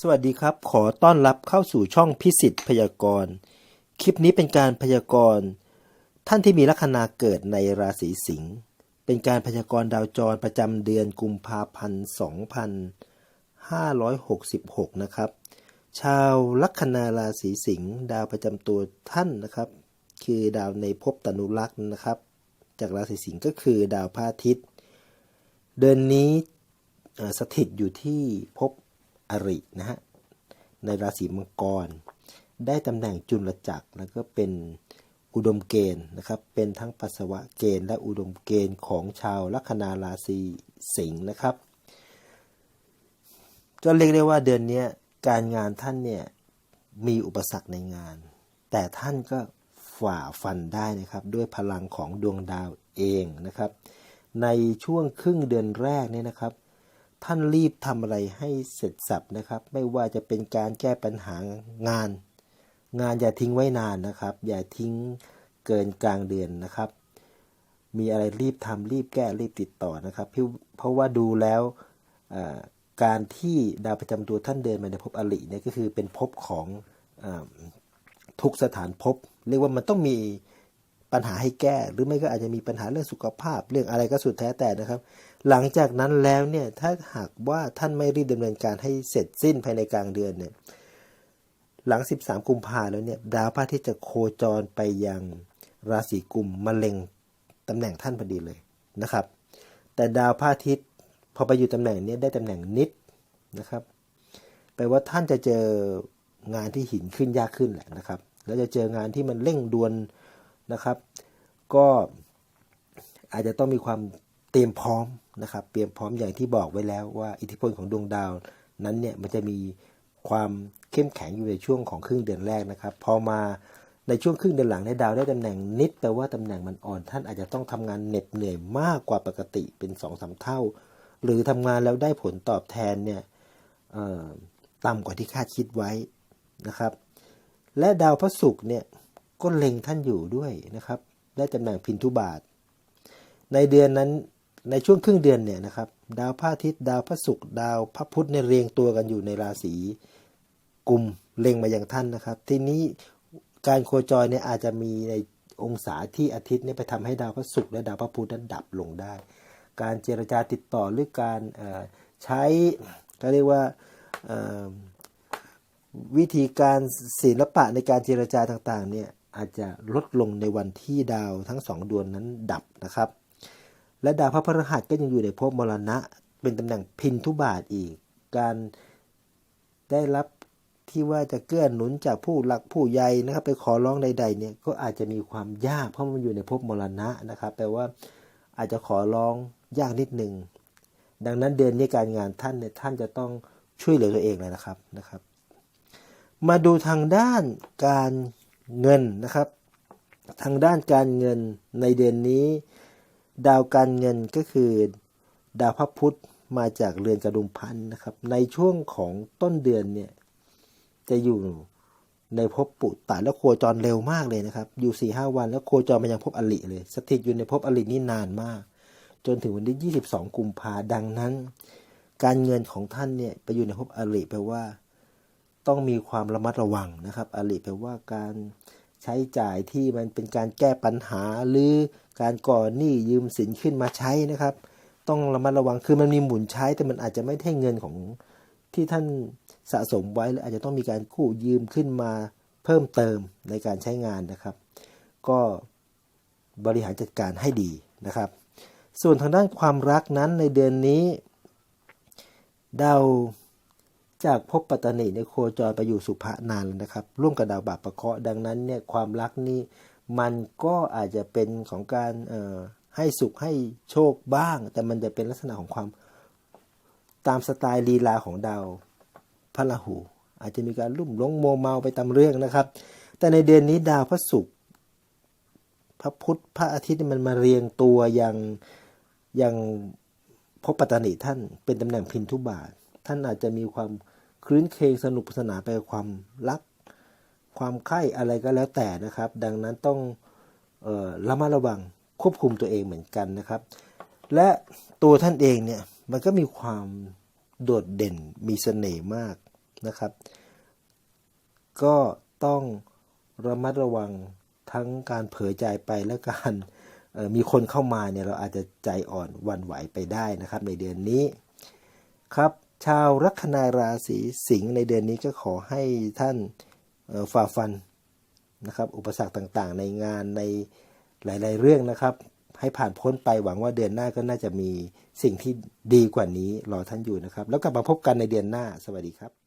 สวัสดีครับ ขอต้อนรับเข้าสู่ช่องพิสิทธิ์พยากรณ์ คลิปนี้เป็นการพยากรณ์ ท่านที่มีลัคนาเกิดในราศีสิงห์เป็นการพยากรณ์ดาวจรประจำเดือนกุมภาพันธ์ 2566 นะครับ ชาวลัคนาราศีสิงห์ดาวประจำตัวท่านนะครับ คือดาวในภพตนุรักษ์นะครับ จากราศีสิงห์ก็คือดาวพระอาทิตย์ เดือนนี้สถิตอยู่ที่ภพ อรินะฮะในราศีมังกร ได้ตำแหน่งจุลจักรแล้วก็เป็นอุดมเกณฑ์นะครับ เป็นทั้งปัสสาวะเกณฑ์และอุดมเกณฑ์ของชาวลัคนาราศีสิงห์นะครับก็เรียกได้ว่าเดือนนี้การงานท่านเนี่ยมีอุปสรรคในงาน แต่ท่านก็ฝ่าฟันได้นะครับ ด้วยพลังของดวงดาวเองนะครับ ในช่วงครึ่งเดือนแรกเนี่ยนะครับ ท่านรีบทำอะไรให้เสร็จสับนะครับ ไม่ว่าจะเป็นการแก้ปัญหางาน งานอย่าทิ้งไว้นานนะครับ อย่าทิ้งเกินกลางเดือนนะครับ มีอะไรรีบทำรีบแก้รีบติดต่อนะครับเพราะว่าดูแล้วการที่ดาวประจำตัวท่านเดินมาในภพอริเนี่ยก็คือเป็นภพของอทุกสถานภพเรียกว่ามันต้องมี ปัญหาให้แก้ หรือไม่ก็อาจจะมีปัญหาเรื่องสุขภาพ เรื่องอะไรก็สุดแท้แต่นะครับ หลังจากนั้นแล้วเนี่ยถ้าหากว่าท่านไม่รีบดำเนินการให้เสร็จสิ้นภายในกลางเดือนเนี่ยหลัง 13 กุมภาแล้วเนี่ยดาวพระอาทิตย์จะโคจรไปยังราศีกุมมะเร็งตำแหน่งท่านพอดีเลยนะครับ แต่ดาวพระอาทิตย์พอไปอยู่ตำแหน่งนี้ได้ตำแหน่งนิดนะครับแปลว่าท่านจะเจองานที่หินขึ้นยากขึ้นแหละนะครับ แล้วจะเจองานที่มันเร่งด่วน นะครับ ก็อาจจะต้องมีความเตรียมพร้อมนะครับเตรียมพร้อมอย่างที่บอกไว้แล้วว่าอิทธิพลของดวงดาวนั้นเนี่ยมันจะมีความเข้มแข็งอยู่ในช่วงของครึ่งเดือนแรกนะครับ พอมาในช่วงครึ่งเดือนหลังในดาวได้ตำแหน่งนิดแปลว่าตำแหน่งมันอ่อน ท่านอาจจะต้องทำงานเหน็ดเหนื่อยมากกว่าปกติเป็นสองสาเท่า หรือทำงานแล้วได้ผลตอบแทนเนี่ยต่ำกว่าที่คาดคิดไว้นะครับ และดาวพระศุกร์เนี่ย ก็เล็งท่านอยู่ด้วยนะครับ ได้ตำแหน่งพินทุบาท ในเดือนนั้นในช่วงครึ่งเดือนเนี่ยนะครับ ดาวพระอาทิตย์ดาวพระศุกร์ดาวพระพุธในยเรียงตัวกันอยู่ในราศีกุมเล็งมาอย่างท่านนะครับ ทีนี้การโคจรเนี่ยอาจจะมีในองศาที่อาทิตย์เนี่ยไปทำให้ดาวพระศุกร์และดาวพระพุธนั้นดับลงได้ การเจรจาติดต่อหรือการใช้ก็เรียกว่าวิธีการศิลปะในการเจรจาต่างๆเนี่ย อาจจะลดลงในวันที่ดาวทั้งสองดวงนั้นดับนะครับ และดาวพระพฤหัสก็ยังอยู่ในภพมรณะ เป็นตำแหน่งพินทุบาทอีก การได้รับที่ว่าจะเกื้อหนุนจากผู้หลักผู้ใหญ่นะครับ ไปขอร้องใด ๆ เนี่ยก็อาจจะมีความยากเพราะมันอยู่ในภพมรณะนะครับ แปลว่าอาจจะขอร้องยากนิดหนึ่งดังนั้นเดือนนี้การงานท่านเนี่ยท่านจะต้องช่วยเหลือตัวเองเลยนะครับนะครับ มาดูทางด้านการ เงินนะครับ ทางด้านการเงินในเดือนนี้ ดาวการเงินก็คือ ดาวพระพุธมาจากเรือนกระดุมพันนะครับ ในช่วงของต้นเดือนเนี่ยจะอยู่ในภพปุตตะแล้วโคจรเร็วมากเลยนะครับ อยู่สี่ห้าวันแล้วโคจรมายังภพอลิเลย สถิตอยู่ในภพอลินี่นานมาก จนถึงวันที่ 22 กุมภาดังนั้น การเงินของท่านเนี่ยไปอยู่ในภพอลิแปลว่า ต้องมีความระมัดระวังนะครับอลิแปลว่าการใช้จ่ายที่มันเป็นการแก้ปัญหาหรือการก่อหนี้ยืมสินขึ้นมาใช้นะครับ ต้องระมัดระวังคือมันมีหมุนใช้แต่มันอาจจะไม่ได้เงินของที่ท่านสะสมไว้หรืออาจจะต้องมีการกู้ยืมขึ้นมาเพิ่มเติมในการใช้งานนะครับ ก็บริหารจัดการให้ดีนะครับ ส่วนทางด้านความรักนั้นในเดือนนี้ดาว จากภพปัตตานีในโคจรไปอยู่สุภนานแล้วนะครับ ร่วมกับดาวบาปประเคราะห์ดังนั้นเนี่ยความรักนี่มันก็อาจจะเป็นของการเอ่อให้สุขให้โชคบ้าง แต่มันจะเป็นลักษณะของความตามสไตล์ลีลาของดาวพระราหู อาจจะมีการลุ่มหลงโมเมาไปตามเรื่องนะครับ แต่ในเดือนนี้ดาวพระศุกร์พระพุธพระอาทิตย์มันมาเรียงตัวอย่างอย่างภพปัตตานีท่านเป็นตำแหน่งพินทุบาท ท่านอาจจะมีความ คลื้นเคงสนุกสนานไปกับความรัก ความใคร่อะไรก็แล้วแต่นะครับ ดังนั้นต้องออระมัดระวังควบคุมตัวเองเหมือนกันนะครับ และตัวท่านเองเนี่ยมันก็มีความโดดเด่นมีเสน่ห์มากนะครับ ก็ต้องระมัดระวังทั้งการเผยใจไปและการมีคนเข้ามาเนี่ยเราอาจจะใจอ่อนวันไหวไปได้นะครับ ในเดือนนี้ครับ ชาวลัคนาราศีสิงห์ในเดือนนี้ก็ขอให้ท่านฝ่าฟันนะครับ อุปสรรคต่างๆ ในงานในหลาย ๆ เรื่องนะครับ ให้ผ่านพ้นไปหวังว่าเดือนหน้าก็น่าจะมีสิ่งที่ดีกว่านี้รอท่านอยู่นะครับ แล้วกลับมาพบกันในเดือนหน้าสวัสดีครับ